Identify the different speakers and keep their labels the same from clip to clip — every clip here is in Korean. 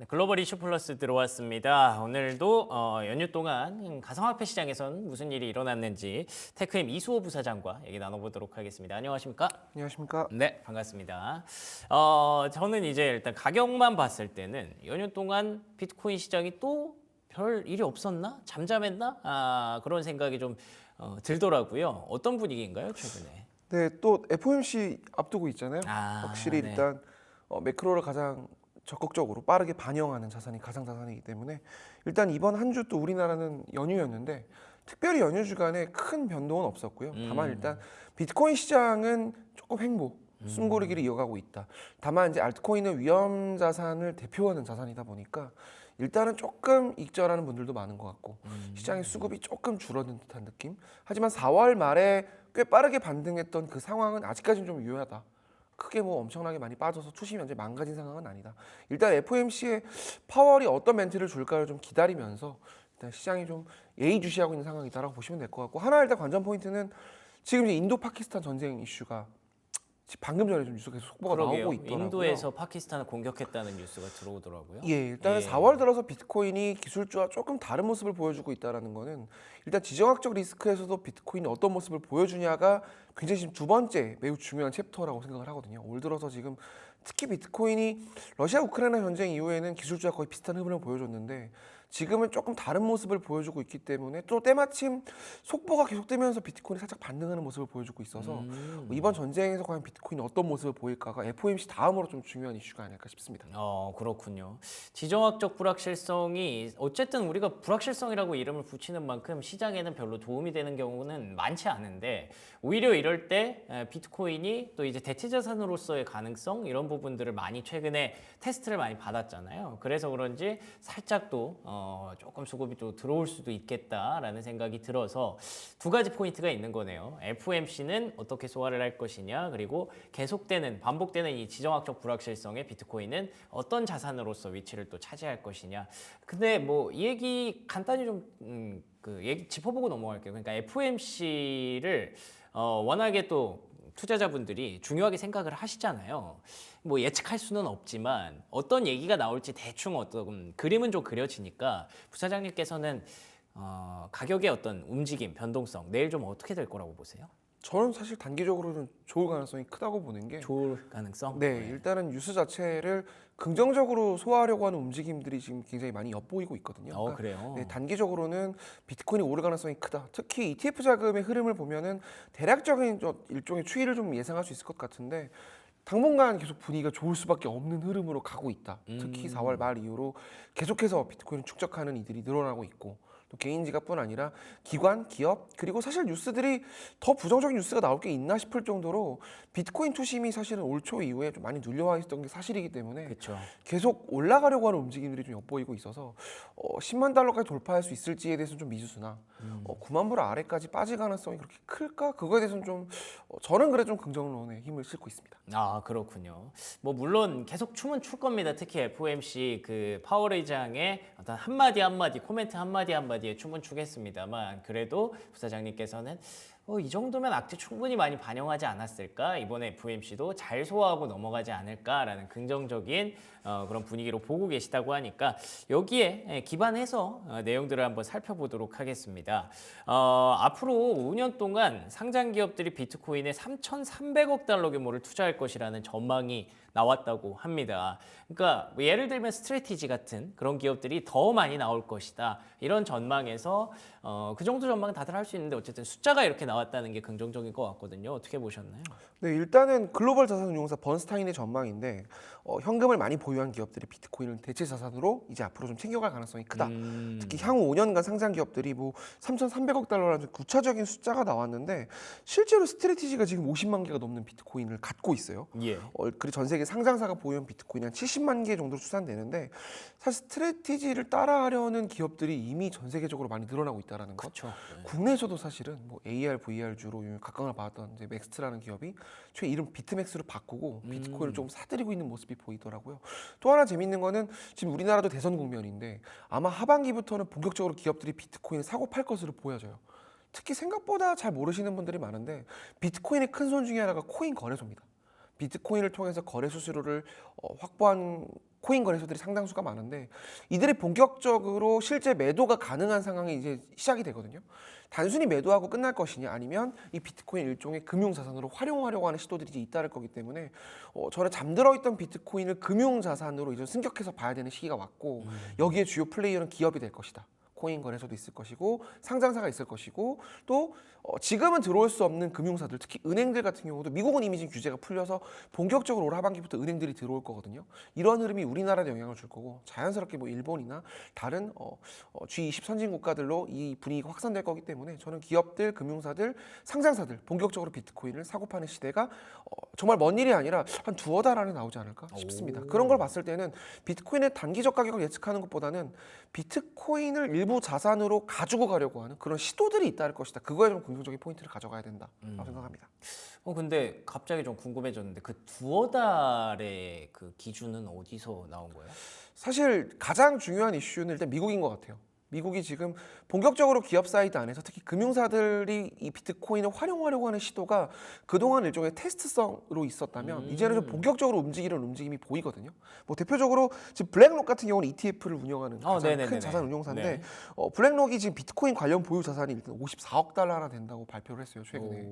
Speaker 1: 네, 글로벌 이슈 플러스 들어왔습니다. 오늘도 어, 연휴 동안 가상화폐 시장에선 무슨 일이 일어났는지 테크엠 이수호 부사장과 얘기 나눠보도록 하겠습니다. 안녕하십니까?
Speaker 2: 안녕하십니까.
Speaker 1: 네, 반갑습니다. 어, 저는 이제 일단 가격만 봤을 때는 연휴 동안 비트코인 시장이 또 별 일이 없었나? 잠잠했나? 아, 그런 생각이 좀 어, 들더라고요. 어떤 분위기인가요, 최근에?
Speaker 2: 네, 또 FOMC 앞두고 있잖아요.
Speaker 1: 아,
Speaker 2: 확실히
Speaker 1: 네.
Speaker 2: 일단 어, 매크로를 가장 적극적으로 빠르게 반영하는 자산이 가상 자산이기 때문에 일단 이번 한 주 또 우리나라는 연휴였는데 특별히 연휴 주간에 큰 변동은 없었고요. 다만
Speaker 1: 음.
Speaker 2: 일단 비트코인 시장은 조금 횡보,
Speaker 1: 음.
Speaker 2: 숨고르기를 이어가고 있다. 다만 이제 알트코인은 위험 자산을 대표하는 자산이다 보니까 일단은 조금 익절하는 분들도 많은 것 같고
Speaker 1: 음.
Speaker 2: 시장의 수급이 조금 줄어든 듯한 느낌. 하지만 4월 말에 꽤 빠르게 반등했던 그 상황은 아직까지는 좀 유효하다. 크게 뭐 엄청나게 많이 빠져서 투심이 현재 망가진 상황은 아니다. 일단 FOMC의 파월이 어떤 멘트를 줄까를 좀 기다리면서 일단 시장이 좀 예의주시하고 있는 상황이다라고 보시면 될 것 같고 하나 일단 관전 포인트는 지금 이제 인도 파키스탄 전쟁 이슈가 방금 전에 좀 뉴스 계속 속보가
Speaker 1: 그러게요.
Speaker 2: 나오고 있더라고요.
Speaker 1: 인도에서 파키스탄을 공격했다는 뉴스가 들어오더라고요.
Speaker 2: 예, 일단
Speaker 1: 예.
Speaker 2: 4월 들어서 비트코인이 기술주와 조금 다른 모습을 보여주고 있다라는 거는 일단 지정학적 리스크에서도 비트코인이 어떤 모습을 보여주냐가 굉장히 지금 두 번째 매우 중요한 챕터라고 생각을 하거든요. 올 들어서 지금 특히 비트코인이 러시아 우크라이나 전쟁 이후에는 기술주와 거의 비슷한 흐름을 보여줬는데 지금은 조금 다른 모습을 보여주고 있기 때문에 또 때마침 속보가 계속되면서 비트코인이 살짝 반등하는 모습을 보여주고 있어서
Speaker 1: 음.
Speaker 2: 뭐 이번 전쟁에서 과연 비트코인이 어떤 모습을 보일까가 FOMC 다음으로 좀 중요한 이슈가 아닐까 싶습니다.
Speaker 1: 어 그렇군요. 지정학적 불확실성이 어쨌든 우리가 불확실성이라고 이름을 붙이는 만큼 시장에는 별로 도움이 되는 경우는 많지 않은데 오히려 이럴 때 에, 비트코인이 또 이제 대체 자산으로서의 가능성 이런 부분들을 많이 최근에 테스트를 많이 받았잖아요. 그래서 그런지 살짝 또 어, 조금 수급이 또 들어올 수도 있겠다라는 생각이 들어서 두 가지 포인트가 있는 거네요. FOMC는 어떻게 소화를 할 것이냐 그리고 계속되는 반복되는 이 지정학적 불확실성의 비트코인은 어떤 자산으로서 위치를 또 차지할 것이냐. 근데 뭐 이 얘기 간단히 좀 음, 그 얘기 짚어보고 넘어갈게요. 그러니까 FOMC를 어, 워낙에 또 투자자분들이 중요하게 생각을 하시잖아요. 뭐 예측할 수는 없지만 어떤 얘기가 나올지 대충 어떤 그림은 좀 그려지니까 부사장님께서는 어, 가격의 어떤 움직임, 변동성 내일 좀 어떻게 될 거라고 보세요?
Speaker 2: 저는 사실 단기적으로는 좋을 가능성이 크다고 보는 게
Speaker 1: 좋을 가능성?
Speaker 2: 네, 일단은 뉴스 자체를 긍정적으로 소화하려고 하는 움직임들이 지금 굉장히 많이 엿보이고 있거든요.
Speaker 1: 어
Speaker 2: 그러니까
Speaker 1: 그래요.
Speaker 2: 네, 단기적으로는 비트코인이 오를 가능성이 크다. 특히 ETF 자금의 흐름을 보면은 대략적인 저 일종의 추이를 좀 예상할 수 있을 것 같은데 당분간 계속 분위기가 좋을 수밖에 없는 흐름으로 가고 있다. 특히
Speaker 1: 음.
Speaker 2: 4월 말 이후로 계속해서 비트코인을 축적하는 이들이 늘어나고 있고 또 개인 지갑뿐 아니라 기관, 기업 그리고 사실 뉴스들이 더 부정적인 뉴스가 나올 게 있나 싶을 정도로 비트코인 투심이 사실은 올 초 이후에 좀 많이 눌려와 있었던 게 사실이기 때문에
Speaker 1: 그렇죠.
Speaker 2: 계속 올라가려고 하는 움직임들이 좀 엿보이고 있어서 어, 10만 달러까지 돌파할 수 있을지에 대해서는 좀 미지수나 어, 9만 불 아래까지 빠질 가능성이 그렇게 클까? 그거에 대해서는 좀 어, 저는 그래 좀 긍정론에 힘을 싣고 있습니다.
Speaker 1: 아 그렇군요. 뭐 물론 계속 춤은 출 겁니다. 특히 FOMC 그 파월 의장의 어떤 한 마디 한 마디 코멘트 한 마디 한 마디 에 춤은 추겠습니다만 그래도 부사장님께서는 어, 이 정도면 악재 충분히 많이 반영하지 않았을까? 이번에 FOMC도 잘 소화하고 넘어가지 않을까라는 긍정적인 어, 그런 분위기로 보고 계시다고 하니까 여기에 예, 기반해서 어, 내용들을 한번 살펴보도록 하겠습니다. 어, 앞으로 5년 동안 상장 기업들이 비트코인에 3,300억 달러 규모를 투자할 것이라는 전망이 나왔다고 합니다. 그러니까 뭐 예를 들면 스트레티지 같은 그런 기업들이 더 많이 나올 것이다. 이런 전망에서 어, 그 정도 전망은 다들 할 수 있는데 어쨌든 숫자가 이렇게 나왔다는 게 긍정적인 것 같거든요. 어떻게 보셨나요?
Speaker 2: 네, 일단은 글로벌 자산 운용사 번스타인의 전망인데 어, 현금을 많이 보유한 기업들이 비트코인을 대체 자산으로 이제 앞으로 좀 챙겨갈 가능성이 크다.
Speaker 1: 음,
Speaker 2: 특히 향후 5년간 상장 기업들이 뭐 3,300억 달러라는 구체적인 숫자가 나왔는데 실제로 스트레티지가 지금 50만 개가 넘는 비트코인을 갖고 있어요.
Speaker 1: 예.
Speaker 2: 어, 그리고 전 세계 상장사가 보유한 비트코인이 한 70만 개 정도로 추산되는데 사실 스트레티지를 따라하려는 기업들이 이미 전 세계적으로 많이 늘어나고 있다라는 것.
Speaker 1: 그렇죠.
Speaker 2: 국내에서도 사실은 뭐 AR, VR주로 각광을 받았던 이제 맥스트라는 기업이 최 이름 비트맥스로 바꾸고 비트코인을 좀 사들이고 있는 모습이 보이더라고요. 또 하나 재밌는 거는 지금 우리나라도 대선 국면인데 아마 하반기부터는 본격적으로 기업들이 비트코인을 사고 팔 것으로 보여져요. 특히 생각보다 잘 모르시는 분들이 많은데 비트코인의 큰 손 중에 하나가 코인 거래소입니다. 비트코인을 통해서 거래 수수료를 어, 확보한 코인 거래소들이 상당수가 많은데 이들이 본격적으로 실제 매도가 가능한 상황이 이제 시작이 되거든요. 단순히 매도하고 끝날 것이냐 아니면 이 비트코인 일종의 금융 자산으로 활용하려고 하는 시도들이 이제 잇따를 거기 때문에 어, 저는 잠들어 있던 비트코인을 금융 자산으로 이제 승격해서 봐야 되는 시기가 왔고 여기에 주요 플레이어는 기업이 될 것이다. 코인 거래소도 있을 것이고 상장사가 있을 것이고 또 어, 지금은 들어올 수 없는 금융사들 특히 은행들 같은 경우도 미국은 이미 지금 규제가 풀려서 본격적으로 올 하반기부터 은행들이 들어올 거거든요. 이런 흐름이 우리나라에 영향을 줄 거고 자연스럽게 뭐 일본이나 다른 어, 어, G20 선진 국가들로 이 분위기가 확산될 거기 때문에 저는 기업들, 금융사들, 상장사들 본격적으로 비트코인을 사고 파는 시대가 어, 정말 먼 일이 아니라 한 두어 달 안에 나오지 않을까 싶습니다. 그런 걸 봤을 때는 비트코인의 단기적 가격을 예측하는 것보다는 비트코인을 일부 자산으로 가지고 가려고 하는 그런 시도들이 있다는 것이다. 그거에 좀 긍정적인 포인트를 가져가야 된다라고 생각합니다.
Speaker 1: 어 근데 갑자기 좀 궁금해졌는데 그 두어 달의 그 기준은 어디서 나온 거예요?
Speaker 2: 사실 가장 중요한 이슈는 일단 미국인 것 같아요. 미국이 지금 본격적으로 기업 사이드 안에서 특히 금융사들이 이 비트코인을 활용하려고 하는 시도가 그동안 일종의 테스트성으로 있었다면
Speaker 1: 음.
Speaker 2: 이제는 좀 본격적으로 움직이는 움직임이 보이거든요. 뭐 대표적으로 지금 블랙록 같은 경우는 ETF를 운영하는
Speaker 1: 어,
Speaker 2: 가장
Speaker 1: 네네네네.
Speaker 2: 큰 자산 운용사인데
Speaker 1: 네.
Speaker 2: 어, 블랙록이 지금 비트코인 관련 보유 자산이 일단 54억 달러나 된다고 발표를 했어요 최근에.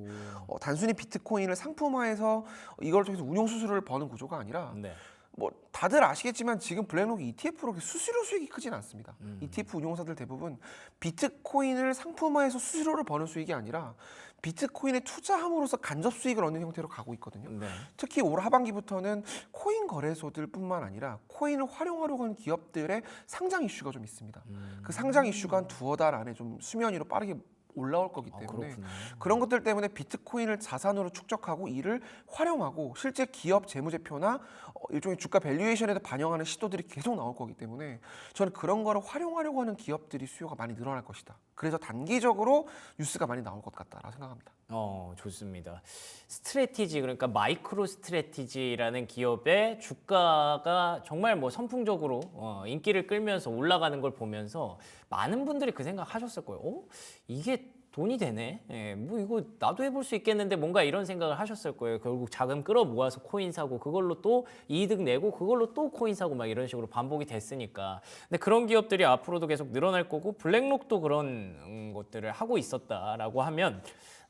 Speaker 2: 어, 단순히 비트코인을 상품화해서 이걸 통해서 운용 수수료를 버는 구조가 아니라
Speaker 1: 네.
Speaker 2: 뭐 다들 아시겠지만 지금 블랙록이 ETF로 수수료 수익이 크진 않습니다.
Speaker 1: 음.
Speaker 2: ETF 운용사들 대부분 비트코인을 상품화해서 수수료를 버는 수익이 아니라 비트코인에 투자함으로써 간접 수익을 얻는 형태로 가고 있거든요.
Speaker 1: 네.
Speaker 2: 특히 올 하반기부터는 코인 거래소들뿐만 아니라 코인을 활용하려고 하는 기업들의 상장 이슈가 좀 있습니다.
Speaker 1: 음.
Speaker 2: 그 상장 이슈가 한 두어 달 안에 좀 수면 위로 빠르게 올라올 거기
Speaker 1: 아,
Speaker 2: 때문에
Speaker 1: 그렇군요.
Speaker 2: 그런 것들 때문에 비트코인을 자산으로 축적하고 이를 활용하고 실제 기업 재무제표나 어, 일종의 주가 밸류에이션에도 반영하는 시도들이 계속 나올 거기 때문에 저는 그런 거를 활용하려고 하는 기업들이 수요가 많이 늘어날 것이다. 그래서 단기적으로 뉴스가 많이 나올 것 같다라고 생각합니다.
Speaker 1: 어 좋습니다. 스트레티지 그러니까 마이크로 스트레티지라는 기업의 주가가 정말 뭐 선풍적으로 어, 인기를 끌면서 올라가는 걸 보면서 많은 분들이 그 생각 하셨을 거예요. 어? 이게 돈이 되네. 예, 뭐 이거 나도 해볼 수 있겠는데 뭔가 이런 생각을 하셨을 거예요. 결국 자금 끌어 모아서 코인 사고 그걸로 또 이득 내고 그걸로 또 코인 사고 막 이런 식으로 반복이 됐으니까. 근데 그런 기업들이 앞으로도 계속 늘어날 거고 블랙록도 그런 음, 것들을 하고 있었다라고 하면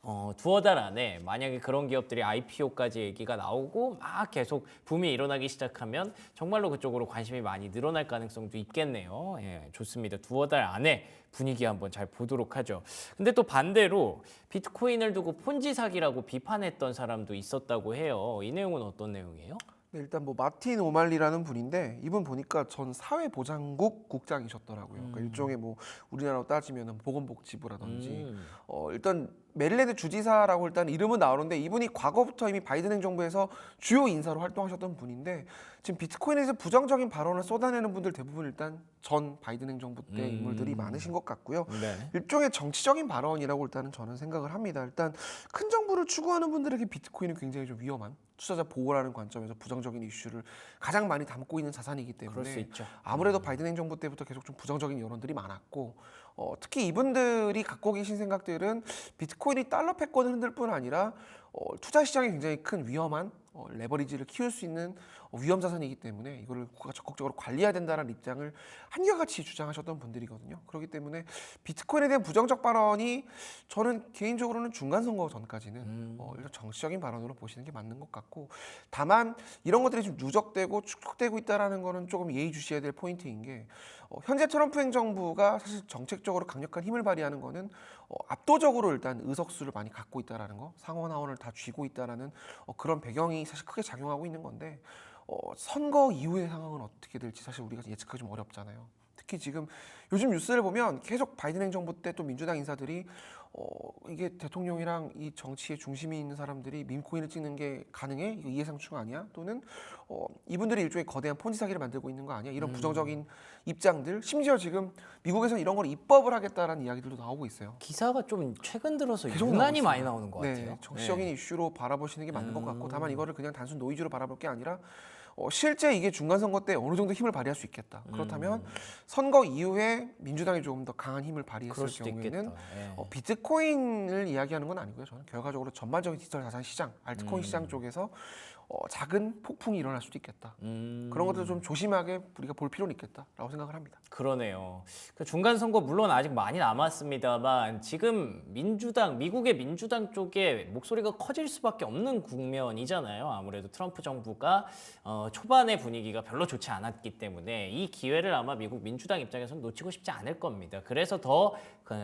Speaker 1: 어, 두어 달 안에 만약에 그런 기업들이 IPO까지 얘기가 나오고 막 계속 붐이 일어나기 시작하면 정말로 그쪽으로 관심이 많이 늘어날 가능성도 있겠네요. 예, 좋습니다. 두어 달 안에 분위기 한번 잘 보도록 하죠. 근데 또 반대로 비트코인을 두고 폰지 사기라고 비판했던 사람도 있었다고 해요. 이 내용은 어떤 내용이에요?
Speaker 2: 네, 일단 뭐 마틴 오말리라는 분인데 이분 보니까 전 사회보장국 국장이셨더라고요. 그러니까 일종의 뭐 우리나라로 따지면 보건복지부라든지
Speaker 1: 음.
Speaker 2: 어, 일단 메릴랜드 주지사라고 일단 이름은 나오는데 이분이 과거부터 이미 바이든 행정부에서 주요 인사로 활동하셨던 분인데 지금 비트코인에 대해서 부정적인 발언을 쏟아내는 분들 대부분 일단 전 바이든 행정부 때
Speaker 1: 음.
Speaker 2: 인물들이 많으신 것 같고요.
Speaker 1: 네.
Speaker 2: 일종의 정치적인 발언이라고 일단은 저는 생각을 합니다. 일단 큰 정부를 추구하는 분들에게 비트코인은 굉장히 좀 위험한 투자자 보호라는 관점에서 부정적인 이슈를 가장 많이 담고 있는 자산이기 때문에. 아무래도 바이든 행정부 때부터 계속 좀 부정적인 여론들이 많았고 어, 특히 이분들이 갖고 계신 생각들은 비트코인이 달러 패권을 흔들 뿐 아니라 어, 투자 시장에 굉장히 큰 위험한 어, 레버리지를 키울 수 있는 어, 위험 자산이기 때문에 이거를 국가가 적극적으로 관리해야 된다는 입장을 한결같이 주장하셨던 분들이거든요. 그렇기 때문에 비트코인에 대한 부정적 발언이 저는 개인적으로는 중간 선거 전까지는
Speaker 1: 음.
Speaker 2: 어, 일단 정치적인 발언으로 보시는 게 맞는 것 같고 다만 이런 것들이 좀 누적되고 축적되고 있다라는 거는 조금 예의주시해야 될 포인트인 게 어, 현재 트럼프 행정부가 사실 정책적으로 강력한 힘을 발휘하는 거는 어, 압도적으로 일단 의석수를 많이 갖고 있다라는 거 상원 하원을 다 쥐고 있다라는 어, 그런 배경이 사실 크게 작용하고 있는 건데 어, 선거 이후의 상황은 어떻게 될지 사실 우리가 예측하기 좀 어렵잖아요. 특히 지금 요즘 뉴스를 보면 계속 바이든 행정부 때 또 민주당 인사들이 어, 이게 대통령이랑 이 정치의 중심이 있는 사람들이 밈코인을 찍는 게 가능해? 이거 이해상충 아니야? 또는 어, 이분들이 일종의 거대한 폰지 사기를 만들고 있는 거 아니야? 이런 부정적인 입장들 심지어 지금 미국에서 이런 걸 입법을 하겠다라는 이야기들도 나오고 있어요.
Speaker 1: 기사가 좀 최근 들어서 유난히 많이. 나오는 것
Speaker 2: 네,
Speaker 1: 같아요.
Speaker 2: 정치적인 이슈로 바라보시는 게 맞는 것 같고
Speaker 1: 음.
Speaker 2: 다만 이거를 그냥 단순 노이즈로 바라볼 게 아니라 어, 실제 이게 중간 선거 때 어느 정도 힘을 발휘할 수 있겠다. 그렇다면 선거 이후에 민주당이 조금 더 강한 힘을
Speaker 1: 음.
Speaker 2: 발휘했을 경우에는.
Speaker 1: 예.
Speaker 2: 어, 비트코인을 이야기하는 건 아니고요. 저는 결과적으로 전반적인 디지털 자산 시장, 알트코인
Speaker 1: 음.
Speaker 2: 시장 쪽에서 어, 작은 폭풍이 일어날 수도 있겠다.
Speaker 1: 음,
Speaker 2: 그런 것들 좀 조심하게 우리가 볼 필요는 있겠다라고 생각을 합니다.
Speaker 1: 그러네요. 그 중간 선거 물론 아직 많이 남았습니다만 지금 민주당 미국의 민주당 쪽에 목소리가 커질 수밖에 없는 국면이잖아요. 아무래도 트럼프 정부가 어, 초반의 분위기가 별로 좋지 않았기 때문에 이 기회를 아마 미국 민주당 입장에서는 놓치고 싶지 않을 겁니다. 그래서 더그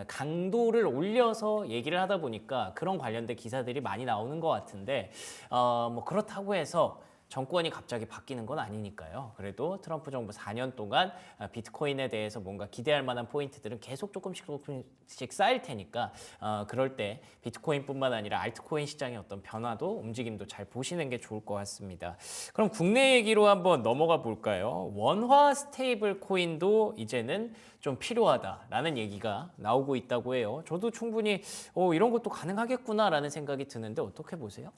Speaker 1: 강도를 올려서 얘기를 하다 보니까 그런 관련된 기사들이 많이 나오는 것 같은데 어, 뭐 그렇다고 해서 정권이 갑자기 바뀌는 건 아니니까요. 그래도 트럼프 정부 4년 동안 아, 비트코인에 대해서 뭔가 기대할 만한 포인트들은 계속 조금씩 조금씩 쌓일 테니까 어, 그럴 때 비트코인뿐만 아니라 알트코인 시장의 어떤 변화도 움직임도 잘 보시는 게 좋을 것 같습니다. 그럼 국내 얘기로 한번 넘어가 볼까요? 원화 스테이블 코인도 이제는 좀 필요하다라는 얘기가 나오고 있다고 해요. 저도 충분히 어, 이런 것도 가능하겠구나라는 생각이 드는데 어떻게 보세요?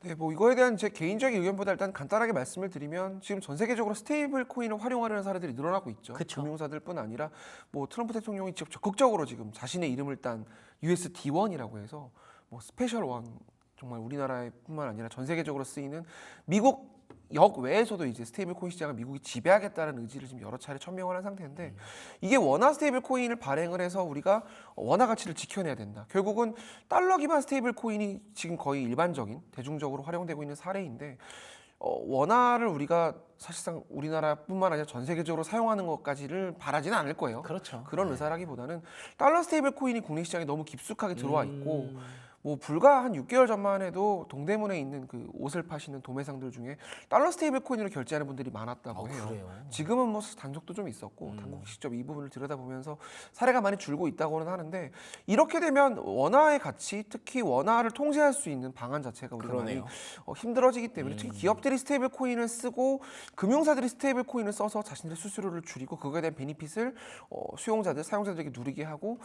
Speaker 2: 네, 뭐 이거에 대한 제 개인적인 의견보다 일단 간단하게 말씀을 드리면 지금 전 세계적으로 스테이블 코인을 활용하려는 사례들이 늘어나고 있죠.
Speaker 1: 그쵸.
Speaker 2: 금융사들뿐 아니라 뭐 트럼프 대통령이 직접 적극적으로 지금 자신의 이름을 딴 USD1이라고 해서 뭐 스페셜 원 정말 우리나라뿐만 아니라 전 세계적으로 쓰이는 미국 역 외에서도 이제 스테이블 코인 시장을 미국이 지배하겠다는 의지를 지금 여러 차례 천명을 한 상태인데 이게 원화 스테이블 코인을 발행을 해서 우리가 원화 가치를 지켜내야 된다. 결국은 달러 기반 스테이블 코인이 지금 거의 일반적인 대중적으로 활용되고 있는 사례인데 어, 원화를 우리가 사실상 우리나라뿐만 아니라 전 세계적으로 사용하는 것까지를 바라지는 않을 거예요.
Speaker 1: 그렇죠.
Speaker 2: 그런 의사라기보다는 달러 스테이블 코인이 국내 시장에 너무 깊숙하게 들어와 있고
Speaker 1: 음.
Speaker 2: 뭐 불과 한 6개월 전만 해도 동대문에 있는 그 옷을 파시는 도매상들 중에 달러 스테이블 코인으로 결제하는 분들이 많았다고
Speaker 1: 아,
Speaker 2: 해요.
Speaker 1: 그래요?
Speaker 2: 지금은 뭐 단속도 좀 있었고 당국 직접 이 부분을 들여다보면서 사례가 많이 줄고 있다고는 하는데 이렇게 되면 원화의 가치, 특히 원화를 통제할 수 있는 방안 자체가 우리가
Speaker 1: 그러네요.
Speaker 2: 많이 어, 힘들어지기 때문에 특히 기업들이 스테이블 코인을 쓰고 금융사들이 스테이블 코인을 써서 자신들의 수수료를 줄이고 그거에 대한 베니핏을 어, 수용자들, 사용자들에게 누리게 하고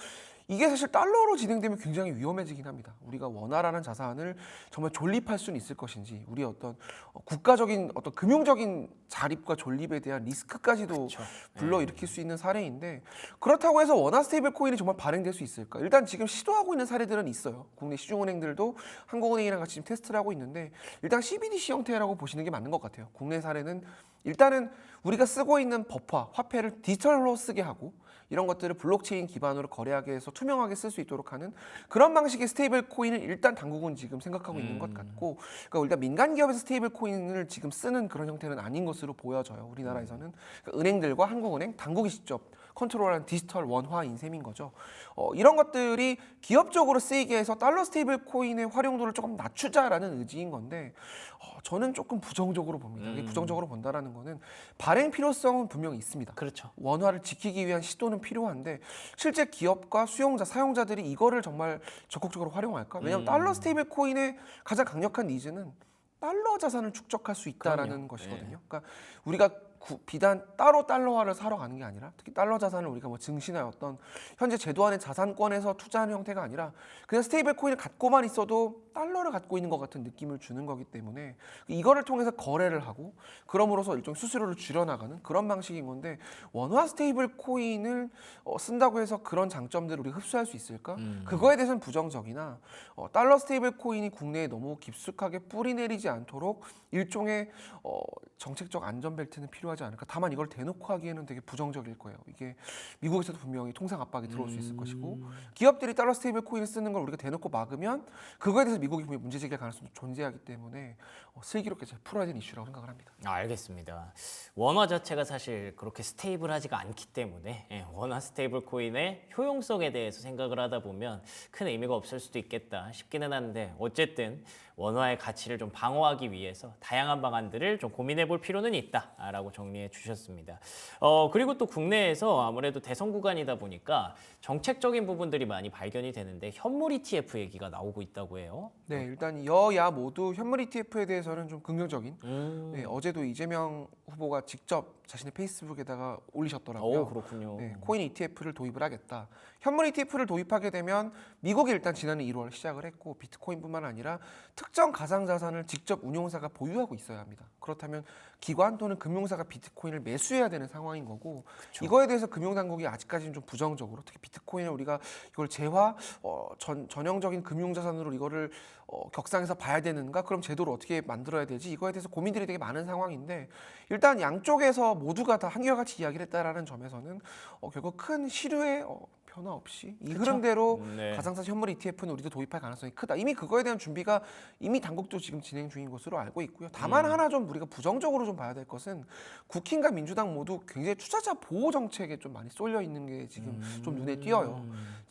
Speaker 2: 이게 사실 달러로 진행되면 굉장히 위험해지긴 합니다. 우리가 원화라는 자산을 정말 존립할 수는 있을 것인지 우리 어떤 어, 국가적인 어떤 금융적인 자립과 존립에 대한 리스크까지도 불러 일으킬 수 있는 사례인데 그렇다고 해서 원화 스테이블 코인이 정말 발행될 수 있을까? 일단 지금 시도하고 있는 사례들은 있어요. 국내 시중은행들도 한국은행이랑 같이 지금 테스트를 하고 있는데 일단 CBDC 형태라고 보시는 게 맞는 것 같아요. 국내 사례는 일단은 우리가 쓰고 있는 법화, 화폐를 디지털로 쓰게 하고 이런 것들을 블록체인 기반으로 거래하게 해서 투명하게 쓸 수 있도록 하는 그런 방식의 스테이블 코인을 일단 당국은 지금 생각하고 있는 것 같고 그러니까 일단 민간 기업에서 스테이블 코인을 지금 쓰는 그런 형태는 아닌 것으로 보여져요. 우리나라에서는 그러니까 은행들과 한국은행 당국이 직접 컨트롤하는 디지털 원화인 셈인 거죠. 어, 이런 것들이 기업적으로 쓰이게 해서 달러 스테이블 코인의 활용도를 조금 낮추자라는 의지인 건데 어, 저는 조금 부정적으로 봅니다. 이게 부정적으로 본다라는 거는 발행 필요성은 분명히 있습니다.
Speaker 1: 그렇죠.
Speaker 2: 원화를 지키기 위한 시도는 필요한데 실제 기업과 수용자, 사용자들이 이거를 정말 적극적으로 활용할까? 왜냐하면 달러 스테이블 코인의 가장 강력한 니즈는 달러 자산을 축적할 수 있다라는
Speaker 1: 그럼요.
Speaker 2: 것이거든요. 그러니까 우리가 구- 비단 따로 달러화를 사러 가는 게 아니라 특히 달러 자산을 우리가 뭐 증시나 어떤 현재 제도 안의 자산권에서 투자하는 형태가 아니라 그냥 스테이블 코인을 갖고만 있어도 달러를 갖고 있는 것 같은 느낌을 주는 거기 때문에 이거를 통해서 거래를 하고 그럼으로써 일종 수수료를 줄여나가는 그런 방식인 건데 원화 스테이블 코인을 어, 쓴다고 해서 그런 장점들을 우리가 흡수할 수 있을까? 그거에 대해서는 부정적이나 어, 달러 스테이블 코인이 국내에 너무 깊숙하게 뿌리 내리지 않도록 일종의 어, 정책적 안전벨트는 필요 하지 않을까. 다만 이걸 대놓고 하기에는 되게 부정적일 거예요. 이게 미국에서도 분명히 통상 압박이 들어올 수 있을 것이고 기업들이 달러 스테이블 코인을 쓰는 걸 우리가 대놓고 막으면 그거에 대해서 미국이 분명히 문제 제기할 가능성도 존재하기 때문에 어, 슬기롭게 잘 풀어야 되는 이슈라고 생각을 합니다.
Speaker 1: 아, 알겠습니다. 원화 자체가 사실 그렇게 스테이블하지가 않기 때문에 예, 원화 스테이블 코인의 효용성에 대해서 생각을 하다 보면 큰 의미가 없을 수도 있겠다 싶기는 한데 어쨌든 원화의 가치를 좀 방어하기 위해서 다양한 방안들을 좀 고민해 볼 필요는 있다라고 정리해 주셨습니다. 어, 그리고 또 국내에서 아무래도 대선 구간이다 보니까 정책적인 부분들이 많이 발견이 되는데 현물 ETF 얘기가 나오고 있다고 해요.
Speaker 2: 네, 일단 여야 모두 현물 ETF에 대해서는 좀 긍정적인.
Speaker 1: 음.
Speaker 2: 네, 어제도 이재명 후보가 직접 자신의 페이스북에다가 올리셨더라고요.
Speaker 1: 오, 그렇군요.
Speaker 2: 네, 코인 ETF를 도입을 하겠다. 현물 ETF를 도입하게 되면 미국이 일단 지난해 1월 시작을 했고 비트코인뿐만 아니라 특정 가상 자산을 직접 운용사가 보유하고 있어야 합니다. 그렇다면 기관 또는 금융사가 비트코인을 매수해야 되는 상황인 거고 이거에 대해서 금융당국이 아직까지는 좀 부정적으로 특히 비트코인을 우리가 이걸 재화 어, 전, 전형적인 금융자산으로 이거를 어, 격상해서 봐야 되는가? 그럼 제도를 어떻게 만들어야 되지? 이거에 대해서 고민들이 되게 많은 상황인데 일단 양쪽에서 모두가 다 한결같이 이야기를 했다라는 점에서는 어, 결국 큰 시류의 어, 변화 없이 이 흐름대로
Speaker 1: 네.
Speaker 2: 가상자산 현물 ETF는 우리도 도입할 가능성이 크다. 이미 그거에 대한 준비가 이미 당국도 지금 진행 중인 것으로 알고 있고요. 다만 하나 좀 우리가 부정적으로 좀 봐야 될 것은 국힘과 민주당 모두 굉장히 투자자 보호 정책에 좀 많이 쏠려 있는 게 지금 좀 눈에 띄어요.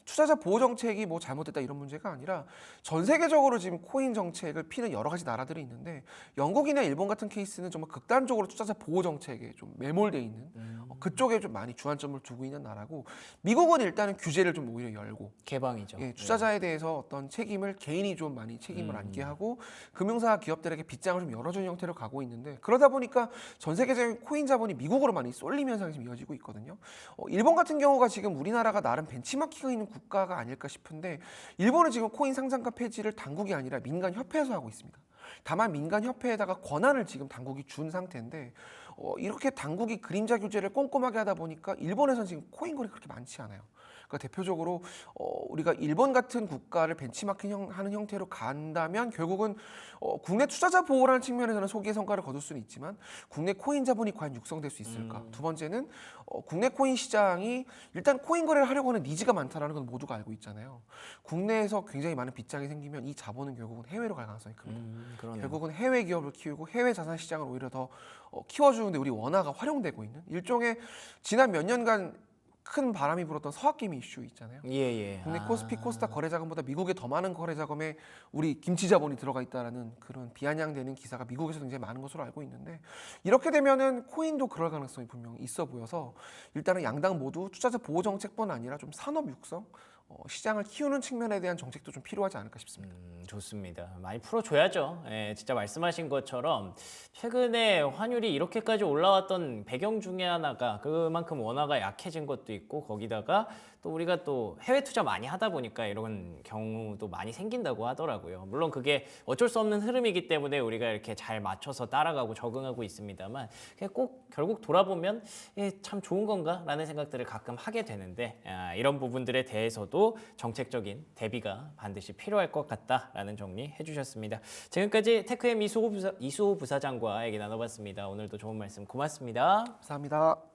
Speaker 2: 투자자 보호 정책이 뭐 잘못됐다 이런 문제가 아니라 전 세계적으로 지금 코인 정책을 피는 여러 가지 나라들이 있는데 영국이나 일본 같은 케이스는 정말 극단적으로 투자자 보호 정책에 좀 매몰돼 있는 어, 그쪽에 좀 많이 주안점을 두고 있는 나라고 미국은 일단은 규제를 좀 오히려 열고
Speaker 1: 개방이죠.
Speaker 2: 예, 투자자에 대해서 어떤 책임을 개인이 좀 많이 책임을
Speaker 1: 음.
Speaker 2: 안게 하고 금융사 기업들에게 빗장을 좀 열어주는 형태로 가고 있는데 그러다 보니까 전 세계적인 코인 자본이 미국으로 많이 쏠림 현상이 지금 이어지고 있거든요. 어, 일본 같은 경우가 지금 우리나라가 나름 벤치마킹이 있는 국가가 아닐까 싶은데 일본은 지금 코인 상장가 폐지를 당국이 아니라 민간 협회에서 하고 있습니다. 다만 민간 협회에다가 권한을 지금 당국이 준 상태인데 어, 이렇게 당국이 그림자 규제를 꼼꼼하게 하다 보니까 일본에서는 지금 코인 거리 그렇게 많지 않아요. 그러니까 대표적으로 어, 우리가 일본 같은 국가를 벤치마킹하는 형태로 간다면 결국은 어, 국내 투자자 보호라는 측면에서는 소기의 성과를 거둘 수는 있지만 국내 코인 자본이 과연 육성될 수 있을까? 두 번째는 어, 국내 코인 시장이 일단 코인 거래를 하려고 하는 니즈가 많다라는 건 모두가 알고 있잖아요. 국내에서 굉장히 많은 빗장이 생기면 이 자본은 결국은 해외로 갈 가능성이 큽니다.
Speaker 1: 음.
Speaker 2: 결국은 해외 기업을 키우고 해외 자산 시장을 오히려 더 어, 키워주는데 우리 원화가 활용되고 있는 일종의 지난 몇 년간 큰 바람이 불었던 서학개미 이슈 있잖아요.
Speaker 1: 예, 예.
Speaker 2: 국내
Speaker 1: 아.
Speaker 2: 코스피 코스닥 거래 자금보다 미국에 더 많은 거래 자금에 우리 김치 자본이 들어가 있다라는 그런 비아냥되는 기사가 미국에서 굉장히 많은 것으로 알고 있는데 이렇게 되면은 코인도 그럴 가능성이 분명 있어 보여서 일단은 양당 모두 투자자 보호 정책뿐 아니라 좀 산업 육성 어, 시장을 키우는 측면에 대한 정책도 좀 필요하지 않을까 싶습니다.
Speaker 1: 음, 좋습니다. 많이 풀어줘야죠. 예, 진짜 말씀하신 것처럼 최근에 환율이 이렇게까지 올라왔던 배경 중에 하나가 그만큼 원화가 약해진 것도 있고 거기다가 또 우리가 또 해외 투자 많이 하다 보니까 이런 경우도 많이 생긴다고 하더라고요. 물론 그게 어쩔 수 없는 흐름이기 때문에 우리가 이렇게 잘 맞춰서 따라가고 적응하고 있습니다만 꼭 결국 돌아보면 예, 참 좋은 건가라는 생각들을 가끔 하게 되는데 아, 이런 부분들에 대해서 도 정책적인 대비가 반드시 필요할 것 같다라는 정리 해주셨습니다. 지금까지 테크엠 이수호, 부사, 이수호 부사장과 얘기 나눠봤습니다. 오늘도 좋은 말씀 고맙습니다.
Speaker 2: 감사합니다.